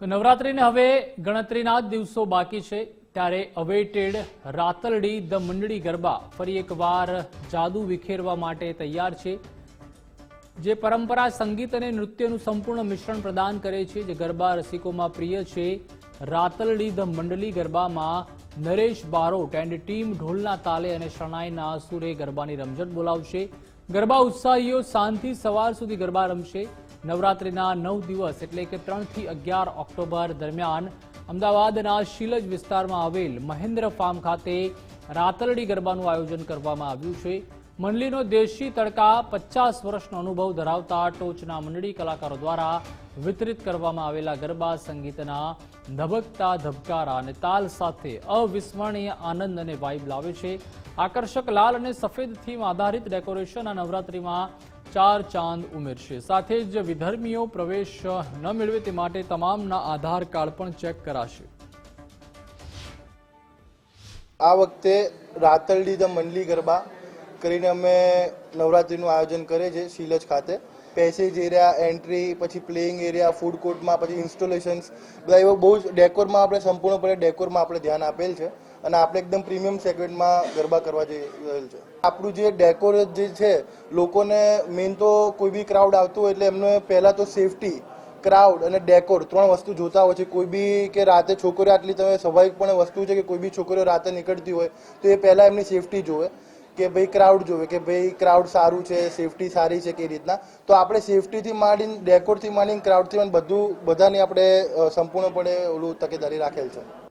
તો નવરાત્રિને હવે ગણતરીના જ દિવસો બાકી છે. ત્યારે અવેટેડ રાતલડી ધ મંડળી ગરબા ફરી એકવાર જાદુ વિખેરવા માટે તૈયાર છે. જે પરંપરા, સંગીત અને નૃત્યનું સંપૂર્ણ મિશ્રણ પ્રદાન કરે છે, જે ગરબા રસિકોમાં પ્રિય છે. રાતલડી ધ મંડળી ગરબામાં નરેશ બારોટ એન્ડ ટીમ ઢોલના તાલે અને શરણાઈના સુરે ગરબાની રમઝટ બોલાવશે. ગરબા ઉત્સાહીઓ સાંજથી સવાર સુધી ગરબા રમશે. નવરાત્રિના નવ દિવસ એટલે કે ત્રણથી અગિયાર ઓક્ટોબર દરમિયાન અમદાવાદના શીલજ વિસ્તારમાં આવેલ મહેન્દ્ર ફાર્મ ખાતે રાતરડી ગરબાનું આયોજન કરવામાં આવ્યું છે. મંડળીનો દેશી તડકા પચાસ વર્ષનો અનુભવ ધરાવતા ટોચના મંડળી કલાકારો દ્વારા વિતરિત કરવામાં આવેલા ગરબા સંગીતના ધબકતા ધબકારા અને તાલ સાથે અવિસ્મરણીય આનંદ અને વાઇબ લાવે છે. આકર્ષક લાલ અને સફેદ થીમ આધારિત ડેકોરેશન આ નવરાત્રિમાં ચાર ચાંદ ઉમેરશે. સાથે જ વિધર્મીઓ પ્રવેશ ન મેળવે તે માટે તમામના આધાર કાર્ડ પણ ચેક કરાશે. આ વખતે રાતરડી ધ મંડલી ગરબા કરીને અમે નવરાત્રિનું આયોજન કરીએ છીએ શીલજ ખાતે. પેસેજ એરિયા, એન્ટ્રી, પછી પ્લેઇંગ એરિયા, ફૂડ કોર્ટમાં, પછી ઇન્સ્ટોલેશન્સ, બધા એવો બહુ જ ડેકોરમાં આપણે સંપૂર્ણપણે ડેકોરમાં આપણે ધ્યાન આપેલ છે અને આપણે એકદમ પ્રીમિયમ સેગમેન્ટમાં ગરબા કરવા જઈ રહેલ છે. આપણું જે ડેકોર જે છે, લોકોને મેઇન તો કોઈ બી ક્રાઉડ આવતું હોય એટલે એમને પહેલાં તો સેફટી, ક્રાઉડ અને ડેકોર ત્રણ વસ્તુ જોતા હોય છે. કોઈ બી કે રાતે છોકરીઓ આટલી તમે સ્વાભાવિકપણે વસ્તુ છે કે કોઈ બી છોકરીઓ રાતે નીકળતી હોય તો એ પહેલાં એમની સેફટી જોવે. કે ભાઈ ક્રાઉડ જોવે, કે ભાઈ ક્રાઉડ સારું છે સેફટી સારી છે, કે રીતના. તો આપણે સેફટીથી માંડીને ડેકોરથી માંડીને ક્રાઉડથી માંડીને બધું, બધાની આપણે સંપૂર્ણપણે ઓલું તકેદારી રાખેલ છે.